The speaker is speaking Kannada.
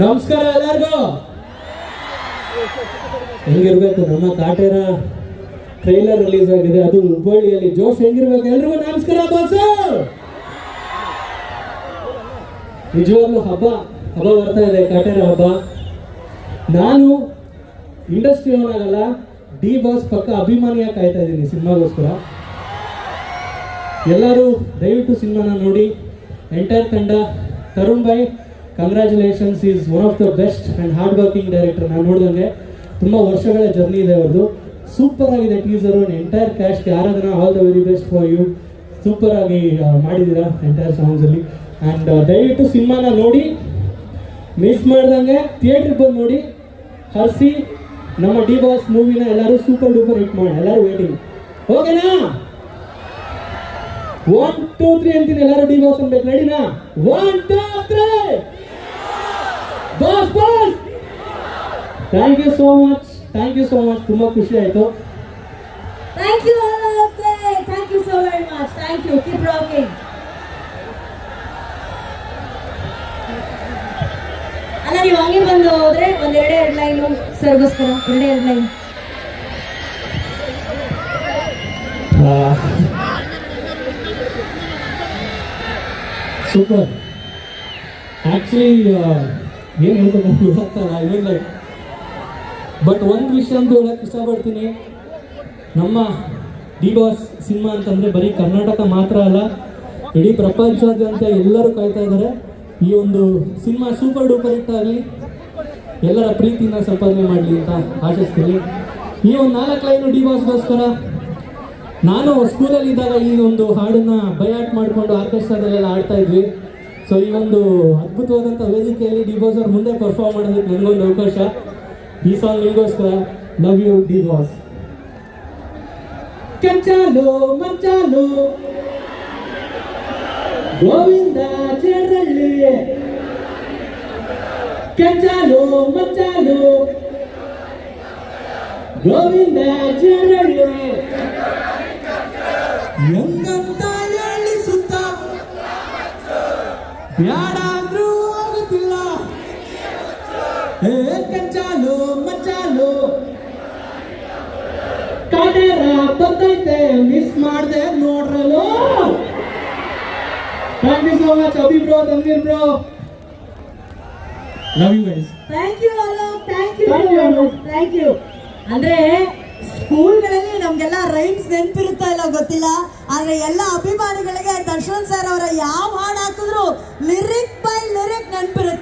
ನಮಸ್ಕಾರ ಎಲ್ಲರಿಗೂ. ಹೆಂಗಿರ್ಬೇಕು ನಮ್ಮ ಕಾಟೇರ ಟ್ರೈಲರ್ ರಿಲೀಸ್ ಆಗಿದೆ. ಅದು ಹುಬ್ಬಳ್ಳಿಯಲ್ಲಿ ಜೋಶ್ ಹೆಂಗಿರ್ಬೇಕು? ಎಲ್ರಿಗೂ ನಮಸ್ಕಾರ ಬಾಸು ನಿಜವಾಗ್ಲೂ ಹಬ್ಬ ಹಬ್ಬ ಬರ್ತಾ ಇದೆ, ಕಾಟೇರ ಹಬ್ಬ. ನಾನು ಇಂಡಸ್ಟ್ರಿ ಆಗಲ್ಲ, ಡಿ ಬಾಸ್ ಪಕ್ಕ ಅಭಿಮಾನಿಯಾಗಿ ಕಾಯ್ತಾ ಇದ್ದೀನಿ ಸಿನಿಮಾಗೋಸ್ಕರ. ಎಲ್ಲರೂ ದಯವಿಟ್ಟು ಸಿನಿಮಾನ ನೋಡಿ. ಎಂಟೈರ್ ತಂಡ, Tarun bhai congratulations is one of the best and hard working director ನಾನು ನೋಡಿದಂಗೆ ತುಂಬ ವರ್ಷಗಳ ಜರ್ನಿ ಇದೆ ಅವ್ರದ್ದು ಸೂಪರ್ ಆಗಿದೆ teaser entire cast Aradhana all the very best for you super ಆಗಿ ಮಾಡಿದ್ದೀರಾ ಎಂಟೈರ್ ಸಾಂಗ್ಸಲ್ಲಿ ಆ್ಯಂಡ್ ದಯವಿಟ್ಟು ಸಿನಿಮಾನ ನೋಡಿ ಮಿಸ್ ಮಾಡ್ದಂಗೆ ಥಿಯೇಟ್ರಿಗೆ ಬಂದು ನೋಡಿ, ಹರ್ಸಿ ನಮ್ಮ ಡಿ ಬಾಸ್ ಮೂವಿನ ಎಲ್ಲರೂ ಸೂಪರ್ ಡೂಪರ್ ಹಿಟ್ ಮಾಡಿ, ಎಲ್ಲರೂ ವೇಟಿಂಗ್ ಓಕೆನಾ ಒನ್ ಟೂ ತ್ರೀ ಅಂತೀನಿ ಎಲ್ಲರೂ ಡಿ ಬಾಸ್ ಅನ್ಬೇಕು. ರೆಡಿನಾ one two three boss boss thank you so much thank you so much ತುಂಬ ಖುಷಿ ಆಯಿತು thank you all of them. Thank you so very much. Thank you. Keep rocking. ಅಲ್ಲ ನೀವು ಹಂಗೆ ಬಂದು ಹೋದ್ರೆ ಒಂದ್ ಎರಡೇ ಎರಡು ಲೈನು ಸರ್ಗೋಸ್ಕರ ಎರಡೇ ಎರಡು ಲೈನ್ ಸೂಪರ್ ಆ್ಯಕ್ಚುಲಿ ಏನು ಹೇಳ್ಬೇಕು ಐ ಮೀನ್ ಲೈಕ್ ಬಟ್ ಒಂದು ವಿಷಯ ಅಂತ ಹೇಳಕ್ಕೆ ಇಷ್ಟಪಡ್ತೀನಿ. ನಮ್ಮ ಡಿ ಬಾಸ್ ಸಿನಿಮಾ ಅಂತಂದರೆ ಬರೀ ಕರ್ನಾಟಕ ಮಾತ್ರ ಅಲ್ಲ, ಇಡೀ ಪ್ರಪಂಚಾದ್ಯಂತ ಎಲ್ಲರೂ ಕಾಯ್ತಾ ಇದ್ದಾರೆ ಈ ಒಂದು ಸಿನಿಮಾ ಸೂಪರ್ ಡೂಪರ್ ಹಿಟ್ ಆಗಲಿ, ಎಲ್ಲರ ಪ್ರೀತಿನ ಸಂಪಾದನೆ ಮಾಡಲಿ ಅಂತ ಆಶಿಸ್ತೀನಿ. ಈ ಒಂದು ನಾಲ್ಕು ಲೈನು ಡಿ ಬಾಸ್ಗೋಸ್ಕರ, ನಾನು ಸ್ಕೂಲಲ್ಲಿ ಇದ್ದಾಗ ಈ ಒಂದು ಹಾಡನ್ನ ಬಯಾಟ್ ಮಾಡಿಕೊಂಡು ಆರ್ಕೆಸ್ಟ್ರಾದಲ್ಲೆಲ್ಲ ಆಡ್ತಾ ಇದ್ವಿ. ಸೊ ಈ ಒಂದು ಅದ್ಭುತವಾದಂಥ ವೇದಿಕೆಯಲ್ಲಿ ಡಿ ಬಾಸ್ ಅವ್ರ ಮುಂದೆ ಪರ್ಫಾರ್ಮ್ ಮಾಡೋದಕ್ಕೆ ನನಗೊಂದು ಅವಕಾಶ. ಈ ಸಾಂಗ್ ನಿಮಗೋಸ್ಕರ love you D boss ಕಚ್ಚಾಲು ಮಚ್ಚಾಲು Govinda ಚೇಡ್ರಳ್ಳಿ ಕೆಂಚಾಲು ಮಚ್ಚಾಲು Govinda ಚೇಡ್ರಳ್ಳಿ ಹೆಂಗಂತ ಹೇಳಿ ಸುತ್ತ ಬ್ಯಾಡಾದ್ರೂ ಆಗುತ್ತಿಲ್ಲ ಏ ಕಚ್ಚಾಲು ಮಚ್ಚಾಲು ಕಾಟೇರ ಬರ್ತೈತೆ ಮಿಸ್ ಮಾಡ್ದೆ ನೋಡ್ರಲು thank you so much Abhi bro bro love you guys thank you Alok thank you thank you ಅಂದ್ರೆ ಸ್ಕೂಲ್ಗಳಲ್ಲಿ ನಮ್ಗೆಲ್ಲ ರೈಮ್ಸ್ ನೆನಪಿರುತ್ತಾ ಇಲ್ಲ ಗೊತ್ತಿಲ್ಲ. ಆದ್ರೆ ಎಲ್ಲ ಅಭಿಮಾನಿಗಳಿಗೆ ದರ್ಶನ್ ಸರ್ ಅವರ ಯಾವ ಹಾಡು ಹಾಕಿದ್ರು ಲಿರಿಕ್ಸ್